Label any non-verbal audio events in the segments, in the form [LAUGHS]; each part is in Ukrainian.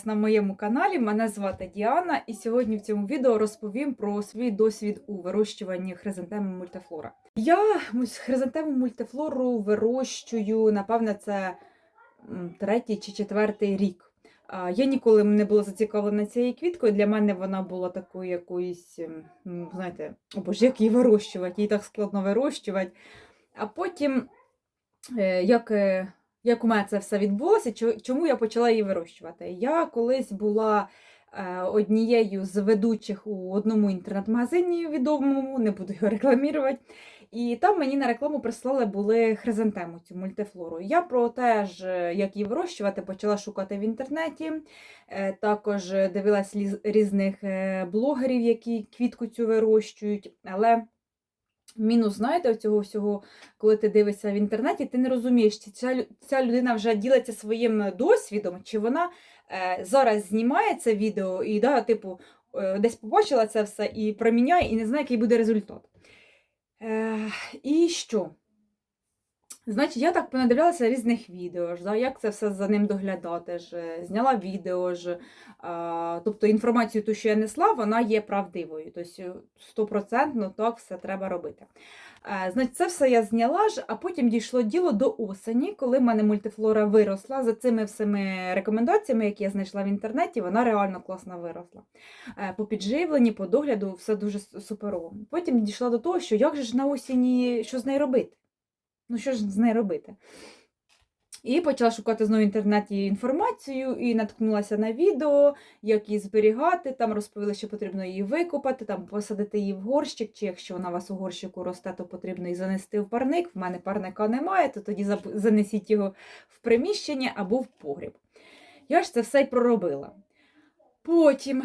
вас на моєму каналі. Мене звати Діана, і сьогодні в цьому відео розповім про свій досвід у вирощуванні хризантеми мультифлора. Я хризантему мультифлору вирощую, напевне, це третій чи четвертий рік. Я ніколи не була зацікавлена цією квіткою. Для мене вона була такою якоюсь, ем, ну, знаєте, о боже, як її вирощувати, її так складно вирощувати. А потім, е, як, е, як у мене це все відбулося, чому я почала її вирощувати? Я колись була е, однією з ведучих у одному інтернет-магазині відомому, не буду його рекламувати. І там мені на рекламу прислали були хризантему, цю мультифлору. Я про те е, як її вирощувати, почала шукати в інтернеті. Е, Також дивилась різних блогерів, які квітку цю вирощують. Але мінус, знаєте, цього всього, коли ти дивишся в інтернеті, ти не розумієш, чи ця, ця людина вже ділиться своїм досвідом, чи вона е, зараз знімає це відео і да, типу, е, десь побачила це все і проміняє, і не знає, який буде результат. Е, і що? Значить, я так понадивлялася різних відео, ж, да, як це все за ним доглядати. Ж, е, зняла відео, ж, а, тобто інформацію, ту, що я несла, вона є правдивою. Тобто стопроцентно так все треба робити. Е, Значить, це все я зняла ж, а потім дійшло діло до осені, коли в мене мультифлора виросла за цими всіми рекомендаціями, які я знайшла в інтернеті, вона реально класно виросла. Е, По підживленні, по догляду, все дуже суперово. Потім дійшла до того, що як же ж на осені, що з нею робити? Ну, що ж з нею робити? І почала шукати знову в інтернеті інформацію і наткнулася на відео, як її зберігати. Там розповіли, що потрібно її викопати, там посадити її в горщик, чи якщо вона у вас у горщику росте, то потрібно її занести в парник. В мене парника немає, то тоді занесіть його в приміщення або в погріб. Я ж це все й проробила. Потім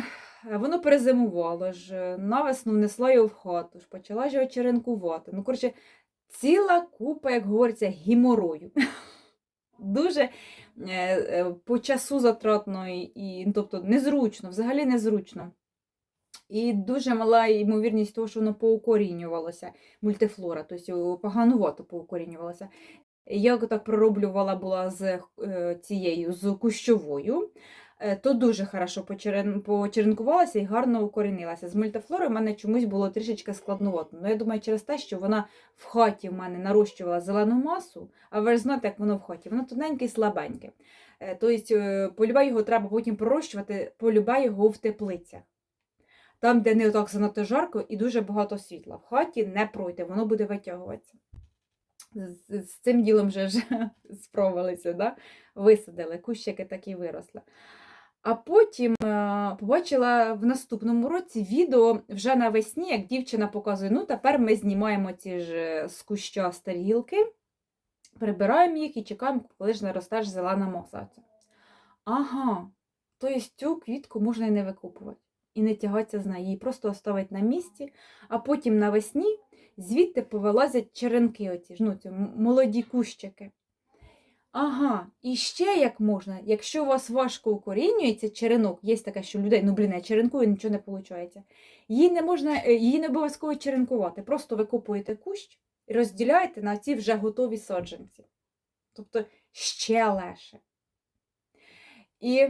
е, воно перезимувало ж, е, навесну внесла його в хату, ж почала ж його черенкувати. Ну, коротше, ціла купа, як говориться, гіморою. Дуже е, е, по часу затратно і, ну, тобто незручно, взагалі незручно. І дуже мала ймовірність того, що воно поукорінювалося, мультифлора, тобто поганувато поукорінювалося. Я так пророблювала була з е, цією, з кущовою, то дуже хорошо почеренкувалася і гарно укорінилася. З мультифлорою в мене чомусь було трішечки складновато. Ну, я думаю, через те, що вона в хаті в мене нарощувала зелену масу, а ви ж знаєте, як воно в хаті, воно тоненьке і слабеньке. Е, Тобто, е, полюбе його треба потім пророщувати, полюбе його в теплицях. Там, де не так занадто жарко і дуже багато світла. В хаті не пройде, воно буде витягуватися. З, з цим ділом вже ж [LAUGHS] справилися, да? висадили, кущики такі виросли. А потім е, побачила в наступному році відео вже навесні, як дівчина показує, ну тепер ми знімаємо ці ж е, з куща старі гілки, прибираємо їх і чекаємо, коли ж наросте ж зелена маса. ця. Ага, тобто цю квітку можна і не викопувати, і не тягатися з нею, її просто оставити на місці, а потім навесні звідти повилазять черенки, оці ж, ну, ці молоді кущики. Ага, і ще як можна, якщо у вас важко укорінюється черенок, є таке, що людей, ну блін, я черенкую, нічого не виходить. Її не можна, е, її не обов'язково черенкувати. Просто викопуєте кущ і розділяєте на ці вже готові саджанці. Тобто ще легше. І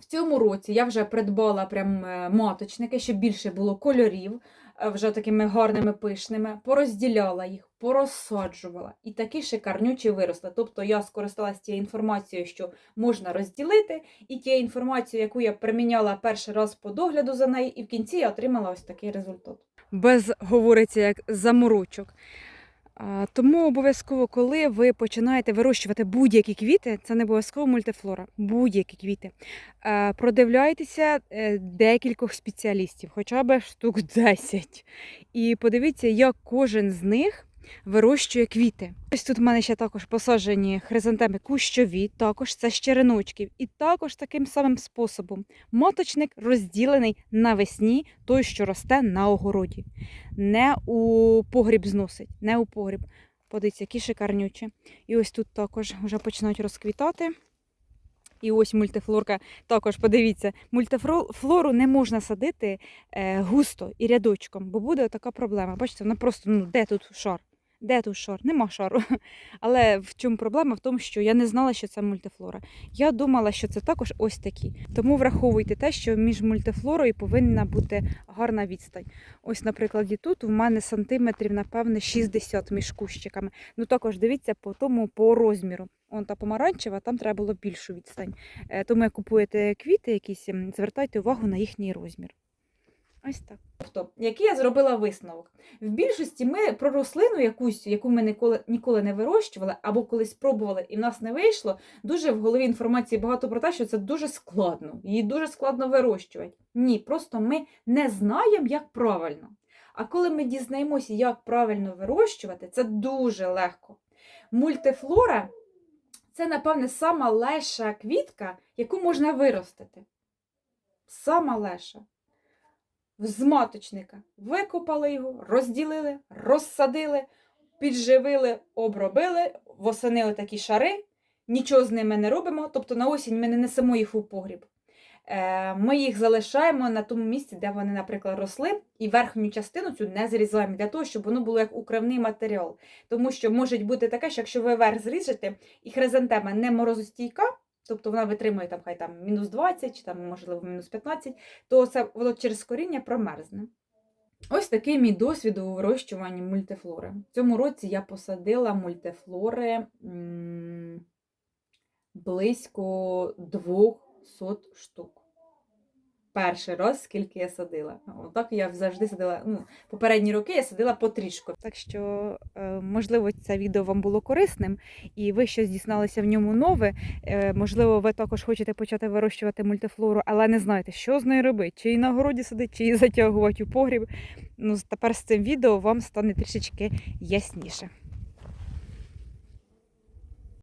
в цьому році я вже придбала прям е, маточники, щоб більше було кольорів, е, вже такими гарними пишними, порозділяла їх, порозсаджувала. І такі шикарнючі виросли. Тобто я скористалася тією інформацією, що можна розділити, і тією інформацією, яку я приміняла перший раз по догляду за нею, і в кінці я отримала ось такий результат. Без говориться як заморочок. Тому обов'язково, коли ви починаєте вирощувати будь-які квіти, це не обов'язково мультифлора, будь-які квіти. е, Продивляйтеся е, декількох спеціалістів, хоча б штук 10. І подивіться, як кожен з них вирощує квіти. Ось тут в мене ще також посаджені хризантеми кущові, також це з череночків. І також таким самим способом. Моточник розділений навесні, той, що росте на огороді. Не у погріб зносить, не у погріб. Подивіться, які шикарнючі. І ось тут також вже починають розквітати. І ось мультифлорка також, подивіться, мультифлору не можна садити е, густо і рядочком, бо буде така проблема. Бачите, вона просто, ну, де тут шар? Де тут шар? Нема шару. [LAUGHS] Але в чому проблема? В тому, що я не знала, що це мультифлора. Я думала, що це також ось такі. Тому враховуйте те, що між мультифлорою повинна бути гарна відстань. Ось, наприклад, тут у мене сантиметрів, напевне, 60 між кущиками. Ну також дивіться по тому по розміру. Он та помаранчева, там треба було більшу відстань. Е, Тому як купуєте квіти якісь, звертайте увагу на їхній розмір. Ось так. Тобто, який я зробила висновок? В більшості ми про рослину якусь, яку ми ніколи, ніколи не вирощували, або колись пробували і в нас не вийшло, дуже в голові інформації багато про те, що це дуже складно, її дуже складно вирощувати. Ні, просто ми не знаємо, як правильно. А коли ми дізнаємося, як правильно вирощувати, це дуже легко. Мультифлора це, напевне, сама легша квітка, яку можна виростити. Сама легша. З маточника викопали його, розділили, розсадили, підживили, обробили, восени такі шари, нічого з ними не робимо, тобто на осінь ми не несемо їх у погріб. Е, Ми їх залишаємо на тому місці, де вони, наприклад, росли, і верхню частину цю не зрізаємо для того, щоб воно було як укривний матеріал. Тому що може бути таке, що якщо ви верх зріжете, і хризантема не морозостійка, тобто вона витримує там хай там мінус 20 чи там, можливо, мінус 15, то це воно через коріння промерзне. Ось такий мій досвід у вирощуванні мультифлори. В цьому році я посадила мультифлори близько 200 штук. Перший раз, скільки я садила. Отак я завжди садила. Ну, попередні роки я садила потрішку. Так що, е, можливо, це відео вам було корисним, і ви щось дізналися в ньому нове. Е, Можливо, ви також хочете почати вирощувати мультифлору, але не знаєте, що з нею робити, чи її на городі садити, чи її затягувати у погріб. Ну, тепер з цим відео вам стане трішечки ясніше.